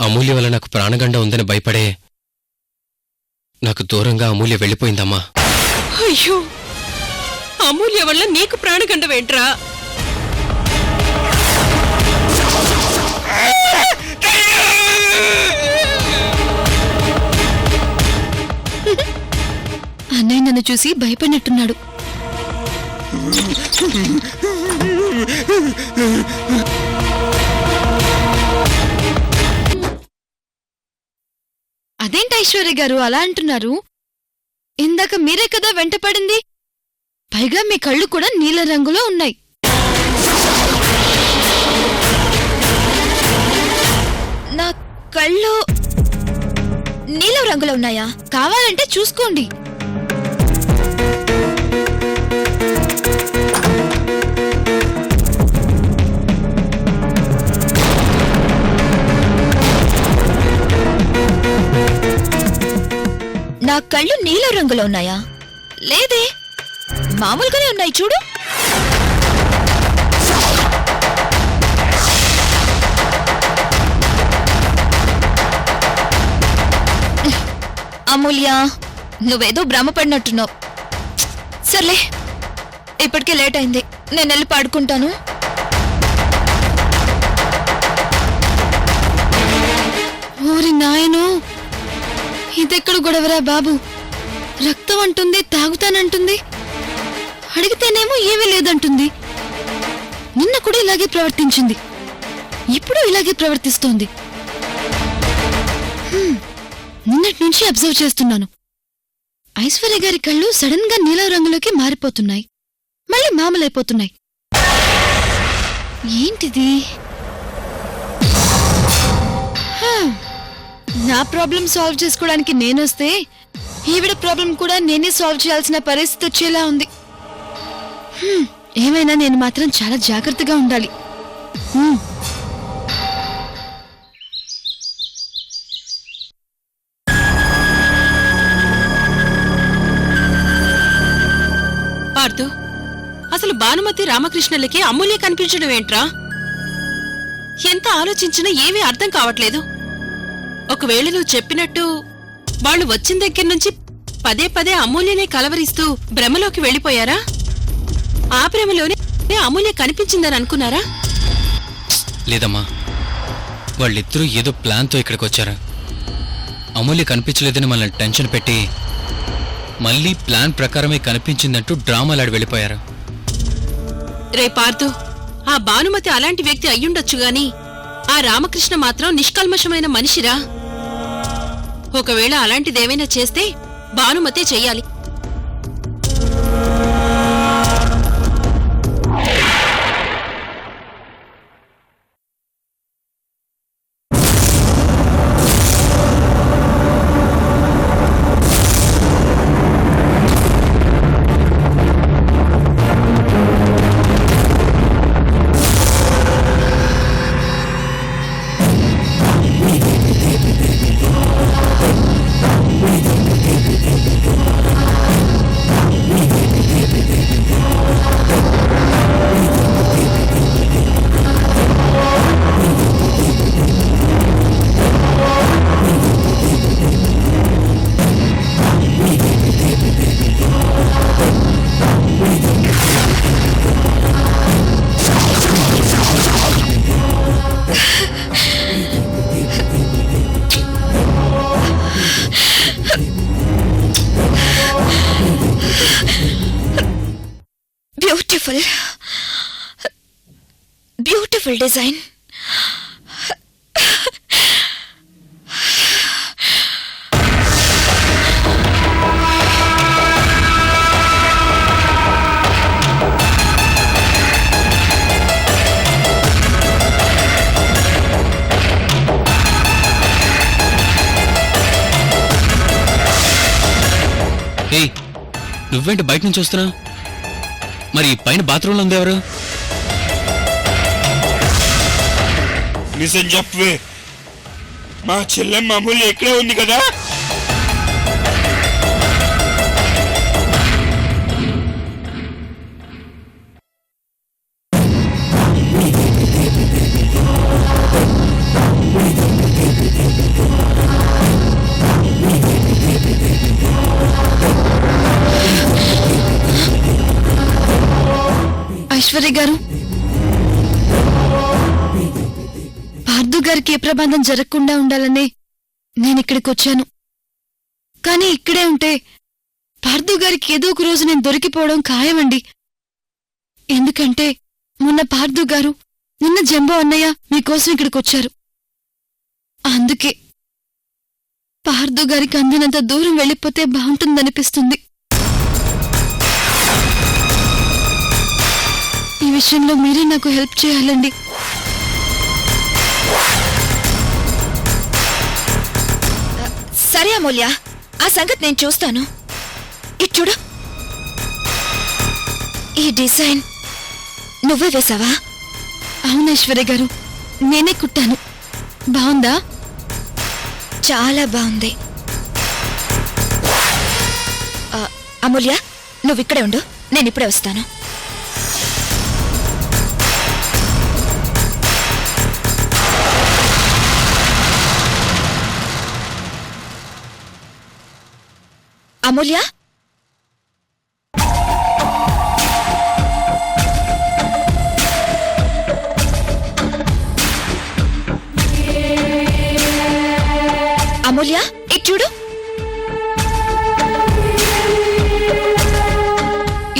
అమూల్య వల్ల నాకు ప్రాణగండ ఉందని భయపడే నాకు దూరంగా అమూల్య వెళ్ళిపోయిందమ్మా. అయ్యో! అమూల్య వల్ల నీకు ప్రాణగండవేంట్రా అన్నయ్య నన్ను చూసి భయపడినట్టున్నాడు. అదేంటి ఐశ్వర్య గారు అలా అంటున్నారు? ఇందాక మీరే కదా వెంటపడింది పైగా మీ కళ్ళు కూడా నీల రంగులో ఉన్నాయి. నా కళ్ళు నీలం రంగులో ఉన్నాయా? కావాలంటే చూసుకోండి. నా కళ్ళు నీలం రంగులో ఉన్నాయా? లేదే మామూలుగానే ఉన్నాయి చూడు. అమూల్య నువ్వేదో భ్రమపడినట్టున్నావు. సర్లే ఇప్పటికే లేట్ అయింది. నేను వెళ్ళి పాడుకుంటాను. ఓరి నాయను ఇదెక్కడ గొడవరా బాబు? రక్తం అంటుంది తాగుతానంటుంది. అడిగితేనేమో ఏమీ లేదంటుంది. నిన్న కూడా ఇలాగే ప్రవర్తించింది. ఇప్పుడు ఇలాగే ప్రవర్తిస్తోంది. నిన్నటి నుంచి అబ్జర్వ్ చేస్తున్నాను. ఐశ్వర్య గారి కళ్ళు సడన్గా నీలం రంగులోకి మారిపోతున్నాయి. మళ్ళీ మామూలైపోతున్నాయి. ఏంటిది? నా ప్రాబ్లం సాల్వ్ చేసుకోవడానికి నేనొస్తే ఈవిడ ప్రాబ్లం కూడా నేనే సాల్వ్ చేయాల్సిన పరిస్థితి వచ్చేలా ఉంది. హ్మ్, ఏమైనా నేను మాత్రం చాలా జాగ్రత్తగా ఉండాలి. హ్మ్. పార్థు అసలు భానుమతి రామకృష్ణులకి అమూల్య కనిపించడం ఏంట్రా? ఎంత ఆలోచించినా ఏమీ అర్థం కావట్లేదు. ఒకవేళ నువ్వు చెప్పినట్టు వాళ్ళు వచ్చిన దగ్గర నుంచి పదే పదే అమూల్యనే కలవరిస్తూ భ్రమలోకి వెళ్ళిపోయారా? ఆ భ్రమలోనే అమూల్య కనిపించిందని అనుకున్నారా? లేదమ్మా. వాళ్ళిద్దరూ ఏదో ప్లాన్తో ఇక్కడికి వచ్చారు? అమూల్య కనిపించలేదని మనల్ని టెన్షన్ పెట్టి మళ్ళీ ప్లాన్ ప్రకారమే కనిపించిందంటూ డ్రామాలాడి వెళ్ళిపోయారు? రే పార్థు ఆ భానుమతి అలాంటి వ్యక్తి అయ్యుండొచ్చు గాని ఆ రామకృష్ణ మాత్రం నిష్కల్మషమైన మనిషిరా. ఒకవేళ అలాంటిదేమైనా చేస్తే భానుమతే చెయ్యాలి. బ్యూటిఫుల్ బ్యూటిఫుల్ డిజైన్ ఏయ్ నువ్వేంటి బయట నుంచి వస్తున్నావు మరి పైన బాత్రూంలో ఉంది ఎవరు? నిజం చెప్పవే. మా చెల్లె మామూలు ఇక్కడే ఉంది కదా? ప్రమాదం జరగకుండా ఉండాలని నేను ఇక్కడికి వచ్చాను కానీ ఇక్కడే ఉంటే పార్థు గారికి ఏదో ఒక రోజు నేను దొరికిపోవడం ఖాయమండి. ఎందుకంటే మొన్న పార్దుగారు నిన్న జంబో అన్నయ్య మీకోసం ఇక్కడికొచ్చారు. అందుకే పార్దు గారికి అందినంత దూరం వెళ్ళిపోతే బాగుంటుందనిపిస్తుంది. ఈ విషయంలో మీరే నాకు హెల్ప్ చేయాలండి. సరే అమూల్య ఆ సంగతి నేను చూస్తాను. ఇటు చూడు. ఈ డిజైన్ నువ్వే వేసావా? అవునేశ్వరి గారు నేనే కుట్టాను. బాగుందా? చాలా బాగుంది. అమూల్య నువ్వు ఇక్కడే ఉండు నేను ఇప్పుడే వస్తాను. అమూల్య? అమూల్య ఇటు చూడు.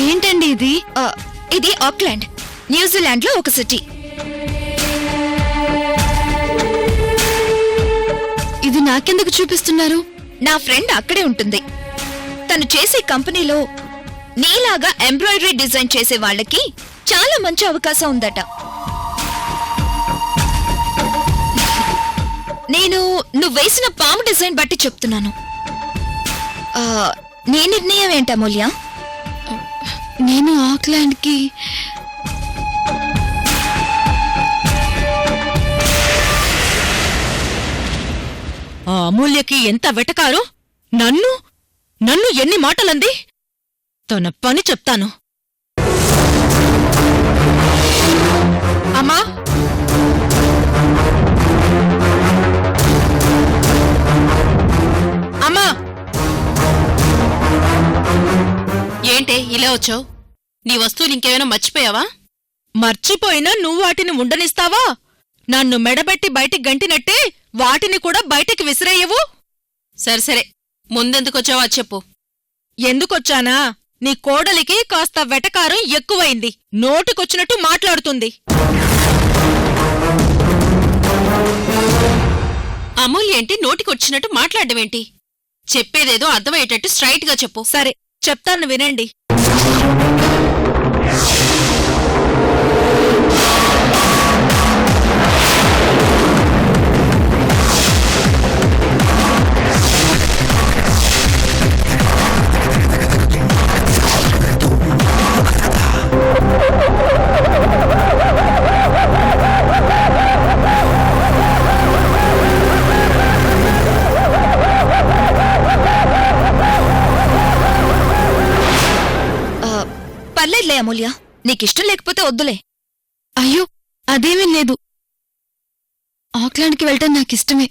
ఏంటండి ఇది? ఆ, ఇది ఆక్లాండ్ న్యూజిలాండ్లో ఒక సిటీ. ఇది నాకెందుకు చూపిస్తున్నారు? నా ఫ్రెండ్ అక్కడే ఉంటుంది. తను చేసే కంపెనీలో నీలాగా ఎంబ్రాయిడరీ డిజైన్ చేసే వాళ్ళకి చాలా మంచి అవకాశం ఉందట. నేను నువ్వు వేసిన పాము డిజైన్ బట్టి చెప్తున్నాను. ఆ, నీ నిర్ణయం ఏంటి అమూల్య? నేను ఆక్లాండ్కి. ఆ అమూల్యకి ఎంత వెటకారు? నన్ను? నన్ను ఎన్ని మాటలంది? తన పని చెప్తాను. అమ్మా! అమ్మా! ఏంటే ఇలా వచ్చావు? నీ వస్తువులు ఇంకేమైనా మర్చిపోయావా? మర్చిపోయినా నువ్వు వాటిని ఉండనిస్తావా? నన్ను మెడబెట్టి బయటికి గంటినట్టే వాటిని కూడా బయటికి విసిరేయవు? సరే సరే. ముందెందుకొచ్చావా చెప్పు. ఎందుకొచ్చానా? నీ కోడలికి కాస్త వెటకారం ఎక్కువైంది. నోటికొచ్చినట్టు మాట్లాడుతుంది. అమూల్య ఏంటి నోటికొచ్చినట్టు మాట్లాడమేంటి చెప్పేదేదో అర్థమయ్యేటట్టు స్ట్రైట్గా చెప్పు. సరే చెప్తాను వినండి. వద్దులే. అయ్యో అదేమీ లేదు. ఆక్లాండ్కి వెళ్ళటం నాకు ఇష్టమే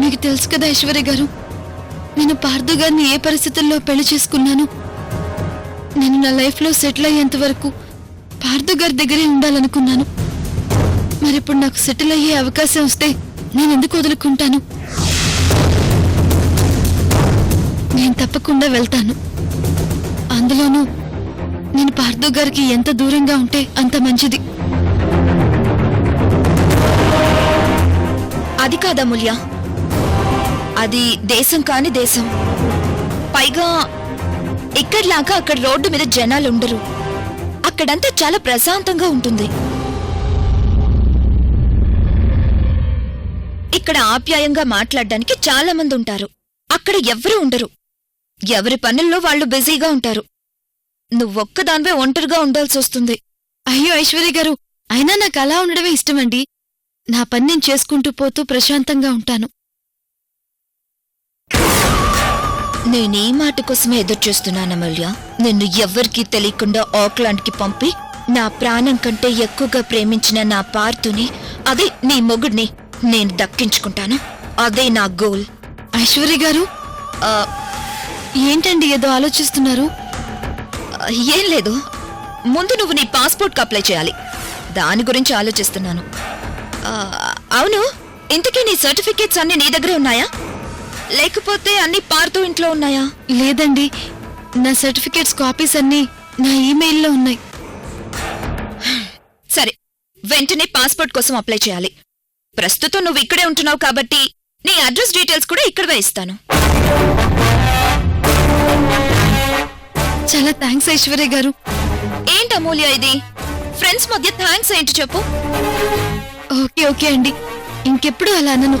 మీకు తెలుసు కదా ఐశ్వర్య గారు నేను పార్థు గారిని ఏ పరిస్థితుల్లో పెళ్ళి చేసుకున్నాను? నేను నా లైఫ్లో సెటిల్ అయ్యేంత వరకు పార్థు గారి దగ్గరే ఉండాలనుకున్నాను. మరిప్పుడు నాకు సెటిల్ అయ్యే అవకాశం వస్తే నేను ఎందుకు వదులుకుంటాను? నేను తప్పకుండా వెళ్తాను. అందులోనూ నేను పార్థు గారికి ఎంత దూరంగా ఉంటే అంత మంచిది. అది కాదమూల్య అది దేశం కాని దేశం. పైగా ఇక్కడ్లాగా అక్కడ రోడ్డు మీద జనాలు ఉండరు అక్కడంతా చాలా ప్రశాంతంగా ఉంటుంది. ఇక్కడ ఆప్యాయంగా మాట్లాడడానికి చాలా మంది ఉంటారు అక్కడ ఎవ్వరూ ఉండరు. ఎవరి పనుల్లో వాళ్ళు బిజీగా ఉంటారు. నువ్వొక్కదానివే ఒంటరిగా ఉండాల్సి వస్తుంది అయ్యో ఐశ్వర్య గారు అయినా నాకు అలా ఉండడమే ఇష్టమండి. నా పని నేను చేసుకుంటూ పోతూ ప్రశాంతంగా ఉంటాను. నేనే మాట కోసమే ఎదురు చూస్తున్నాను అమూల్య. నిన్ను ఎవ్వరికీ తెలియకుండా ఆక్లాండ్కి పంపి నా ప్రాణం కంటే ఎక్కువగా ప్రేమించిన నా పార్తుని అదే నీ మొగుడిని నేను దక్కించుకుంటాను. అదే నా గోల్. ఐశ్వర్య గారు? ఏంటండి ఏదో ఆలోచిస్తున్నారు? ఏం లేదు. ముందు నువ్వు నీ పాస్పోర్ట్కి అప్లై చేయాలి. దాని గురించి ఆలోచిస్తున్నాను. ఆ, అవును. ఇంతకీ నీ సర్టిఫికేట్స్ అన్ని నీ దగ్గరే ఉన్నాయా? లేకపోతే అన్ని పార్తూ ఇంట్లో ఉన్నాయా? లేదండి. నా సర్టిఫికేట్స్ కాపీస్ అన్నీ నా ఈమెయిల్లో ఉన్నాయి. సరే. వెంటనే పాస్పోర్ట్ కోసం అప్లై చేయాలి. ప్రస్తుతం నువ్వు ఇక్కడే ఉంటున్నావు కాబట్టి నీ అడ్రస్ డీటెయిల్స్ కూడా ఇక్కడవే ఇస్తాను. చాలా థ్యాంక్స్ ఐశ్వర్య గారు. ఏంటి అమూల్య ఇది? ఫ్రెండ్స్ మధ్య థ్యాంక్స్ ఏంటి చెప్పు. ఓకే ఓకే అండి. ఇంకెప్పుడు అలా అనను.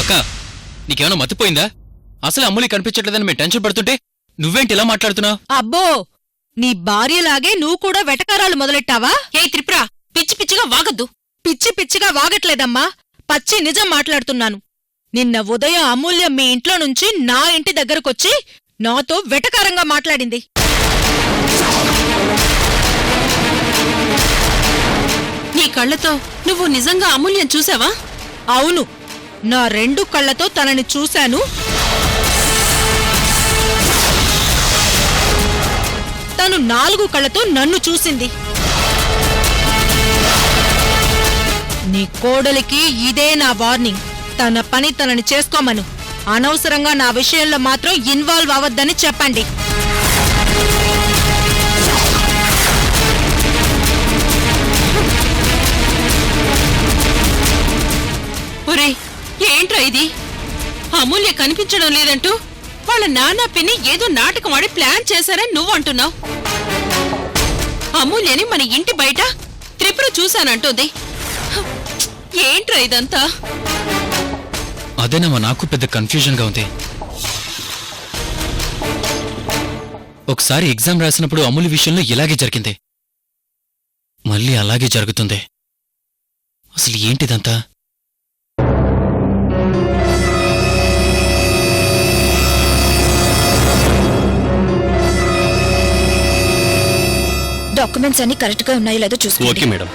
అక్క నీకేమైనా మతిపోయిందా? అసలు అమ్ములి కనిపించట్లేదని మేము టెన్షన్ పడుతుంటే నువ్వేంటి ఇలా మాట్లాడుతున్నావు? అబ్బో నీ భార్యలాగే నువ్వు కూడా వెటకారాలు మొదలెట్టావా? ఏ త్రిపుర పిచ్చి పిచ్చిగా వాగద్దు. పిచ్చి పిచ్చిగా వాగట్లేదమ్మా. పచ్చి నిజం మాట్లాడుతున్నాను. నిన్న ఉదయం అమూల్యం మీ ఇంట్లో నుంచి నా ఇంటి దగ్గరకొచ్చి నాతో వెటకారంగా మాట్లాడింది. నీ కళ్ళతో నువ్వు నిజంగా అమూల్యం చూసావా? అవును. నా రెండు కళ్ళతో తనని చూశాను. తను నాలుగు కళ్ళతో నన్ను చూసింది. నీ కోడలికి ఇదే నా వార్నింగ్. తన పని తనని చేసుకోమను. అనవసరంగా నా విషయంలో మాత్రం ఇన్వాల్వ్ అవ్వద్దని చెప్పండి. ఒరే ఏంట్రా ఇది? అమూల్య కనిపించడం లేదంటూ వాళ్ళ నాన్న పిన్ని ఏదో నాటకం ఆడి ప్లాన్ చేశారని నువ్వు అంటున్నావు. అమూల్యని మన ఇంటి బయట త్రిపుర చూశానంటుంది. ఏంట్రా ఇదంతా? అదేనమ్మా నాకు పెద్ద కన్ఫ్యూజన్గా ఉంది. ఒకసారి ఎగ్జామ్ రాసినప్పుడు అమూలి విషయంలో ఇలాగే జరిగింది. మళ్ళీ అలాగే జరుగుతుంది. అసలు ఏంటిదంతా? డాక్యుమెంట్స్ అన్ని కరెక్ట్గా ఉన్నాయో లేదో చూసుకోండి. మేడం.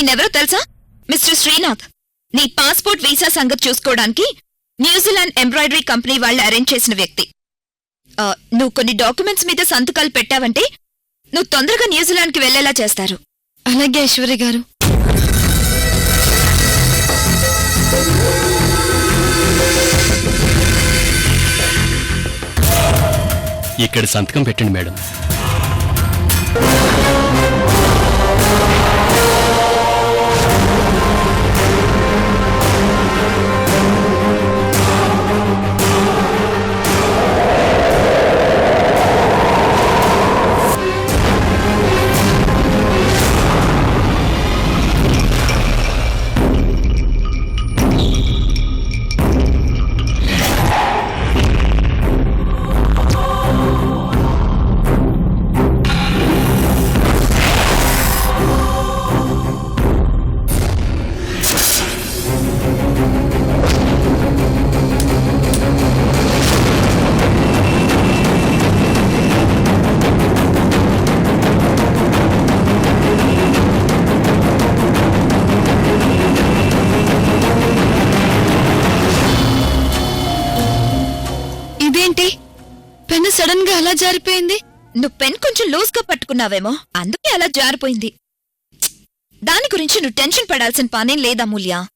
ఈయనెవరో తెలుసా? మిస్టర్ శ్రీనాథ్ నీ పాస్పోర్ట్ వీసా సంగతి చూసుకోవడానికి న్యూజిలాండ్ ఎంబ్రాయిడరీ కంపెనీ వాళ్ళు అరేంజ్ చేసిన వ్యక్తి. నువ్వు కొన్ని డాక్యుమెంట్స్ మీద సంతకాలు పెట్టావంటే నువ్వు తొందరగా న్యూజిలాండ్కి వెళ్ళేలా చేస్తారు. అలాగే ఐశ్వర్య గారు. ఇక్కడ సంతకం పెట్టండి మేడం. ఎలా జారిపోయింది? నువ్వు పెన్ కొంచెం లూజ్గా పట్టుకున్నావేమో. అందుకే అలా జారిపోయింది. దాని గురించి నువ్వు టెన్షన్ పడాల్సిన పనేం లేదా మూల్యా?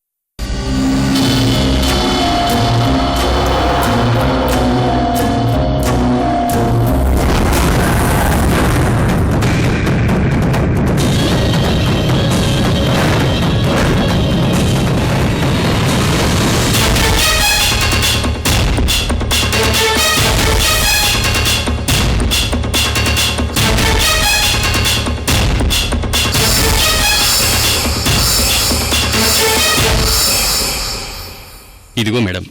ఇదిగో మేడం.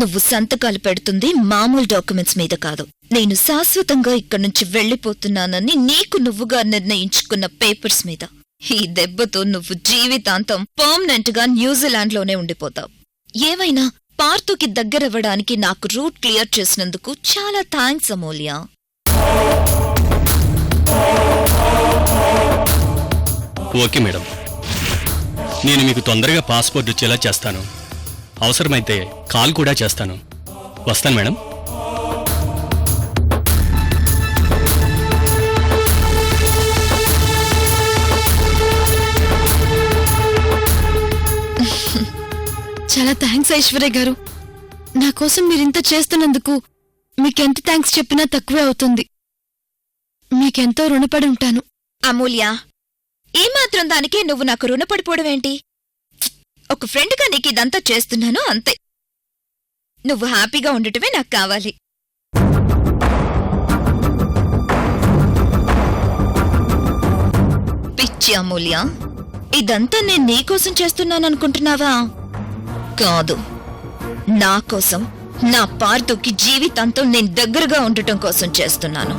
నువ్వు సంతకాలు పెడుతుంది మామూలు డాక్యుమెంట్స్ మీద కాదు. నేను శాశ్వతంగా ఇక్కడి నుంచి వెళ్ళిపోతున్నానని నీకు నువ్వుగా నిర్ణయించుకున్న పేపర్స్ మీద. ఈ దెబ్బతో నువ్వు జీవితాంతం పర్మనెంట్గా న్యూజిలాండ్లోనే ఉండిపోతావు. ఏమైనా పార్తుకి దగ్గరవ్వడానికి నాకు రూట్ క్లియర్ చేసినందుకు చాలా థ్యాంక్స్ అమూల్య. Okay madam. నేను మీకు తొందరగా పాస్పోర్ట్ వచ్చేలా చేస్తాను. అవసరమైతే కాల్ కూడా చేస్తాను. వస్తాను మేడం. చాలా థ్యాంక్స్ ఐశ్వర్య గారు. నా కోసం మీరింత చేస్తున్నందుకు మీకెంత థ్యాంక్స్ చెప్పినా తక్కువే అవుతుంది. మీకెంతో రుణపడి ఉంటాను. అమూల్య ఈ మాత్రం దానికి నువ్వు నాకు రుణపడిపోవడమేంటి ఒక ఫ్రెండ్గా నీకు ఇదంతా చేస్తున్నాను అంతే. నువ్వు హ్యాపీగా ఉండటమే నాకు కావాలి. పిచ్చి అమూల్య ఇదంతా నేను నీకోసం చేస్తున్నాననుకుంటున్నావా కాదు. నా కోసం నా పార్థుకి జీవితాంతం నేను దగ్గరగా ఉండటం కోసం చేస్తున్నాను.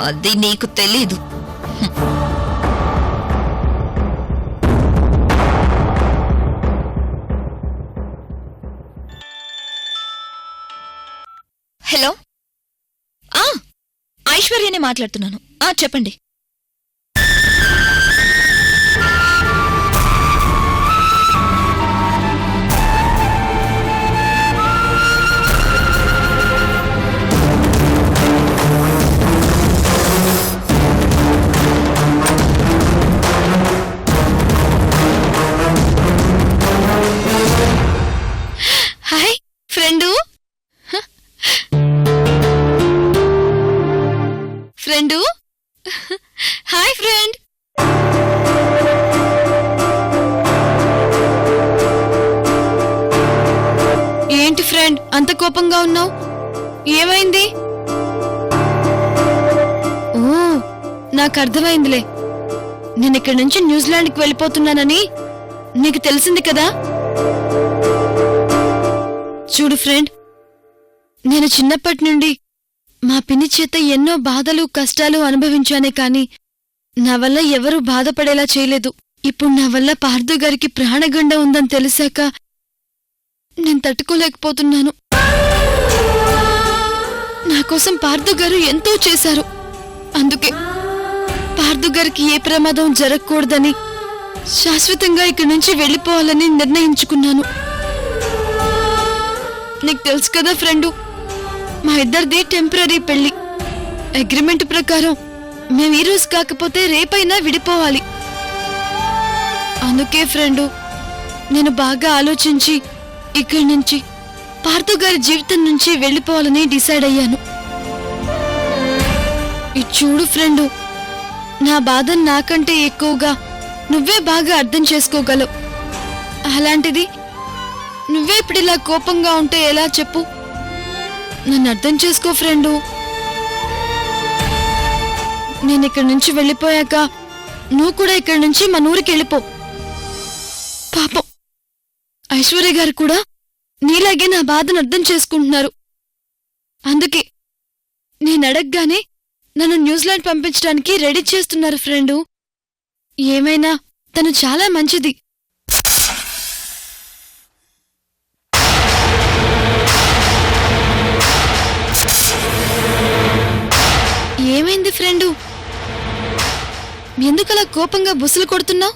అది నీకు తెలీదు. ఐశ్వర్యనే మాట్లాడుతున్నాను. ఆ చెప్పండి. ఉన్నావు? ఏమైంది? ఓ నాకు అర్థమైందిలే. నేను ఇక్కడి నుంచి న్యూజిలాండ్కి వెళ్ళిపోతున్నానని నీకు తెలిసింది కదా? చూడు ఫ్రెండ్ నేను చిన్నప్పటి నుండి మా పిన్ని చేత ఎన్నో బాధలు కష్టాలు అనుభవించానే కాని నా వల్ల ఎవరూ బాధపడేలా చేయలేదు. ఇప్పుడు నా వల్ల పార్థు గారికి ప్రాణగండ ఉందని తెలిసాక నేను తట్టుకోలేకపోతున్నాను. నా కోసం పార్థు గారు ఎంతో చేశారు. అందుకే పార్థు గారికి ఏ ప్రమాదం జరగకూడదని శాశ్వతంగా ఇక్కడి నుంచి వెళ్ళిపోవాలని నిర్ణయించుకున్నాను. నీకు తెలుసు కదా ఫ్రెండు మా ఇద్దరిది టెంపరీ పెళ్ళి. అగ్రిమెంట్ ప్రకారం మేము ఈ రోజు కాకపోతే రేపైనా విడిపోవాలి. అందుకే ఫ్రెండు నేను బాగా ఆలోచించి ఇక్కడి నుంచి పార్థు గారి జీవితం నుంచి వెళ్ళిపోవాలని డిసైడ్ అయ్యాను. ఇది చూడు ఫ్రెండు నా బాధ నాకంటే ఎక్కువగా నువ్వే బాగా అర్థం చేసుకోగలవు. అలాంటిది నువ్వే ఇప్పుడు ఇలా కోపంగా ఉంటే ఎలా చెప్పు? నన్ను అర్థం చేసుకో ఫ్రెండు. నేను ఇక్కడి నుంచి వెళ్ళిపోయాక నువ్వు కూడా ఇక్కడి నుంచి మన ఊరికి వెళ్ళిపో. పాపం. ఐశ్వర్య గారు కూడా నీలాగే నా బాధను అర్థం చేసుకుంటున్నారు. అందుకే నేను అడగగానే నన్ను న్యూజిలాండ్ పంపించడానికి రెడీ చేస్తున్నారు ఫ్రెండు. ఏమైనా తను చాలా మంచిది. ఏమైంది ఫ్రెండు? ఎందుకలా కోపంగా బుసలు కొడుతున్నావు?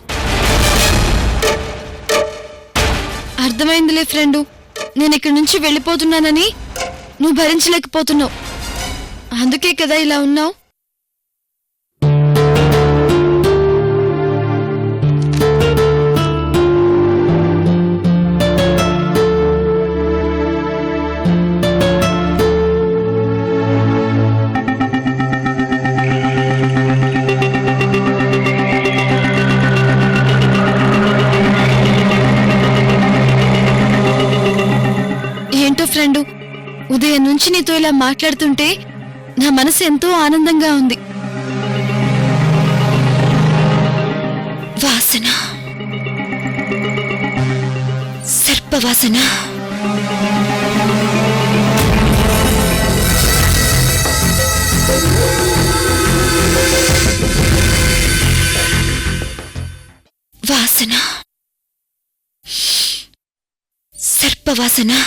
అర్థమైందిలే ఫ్రెండు. నేను ఇక్కడి నుంచి వెళ్ళిపోతున్నానని నువ్వు భరించలేకపోతున్నావు. అందుకే కదా ఇలా ఉన్నావు. నుంచి నీతో ఇలా మాట్లాడుతుంటే నా మనసు ఎంతో ఆనందంగా ఉంది. వాసన. సర్పవాసన. వాసన. సర్పవాసన.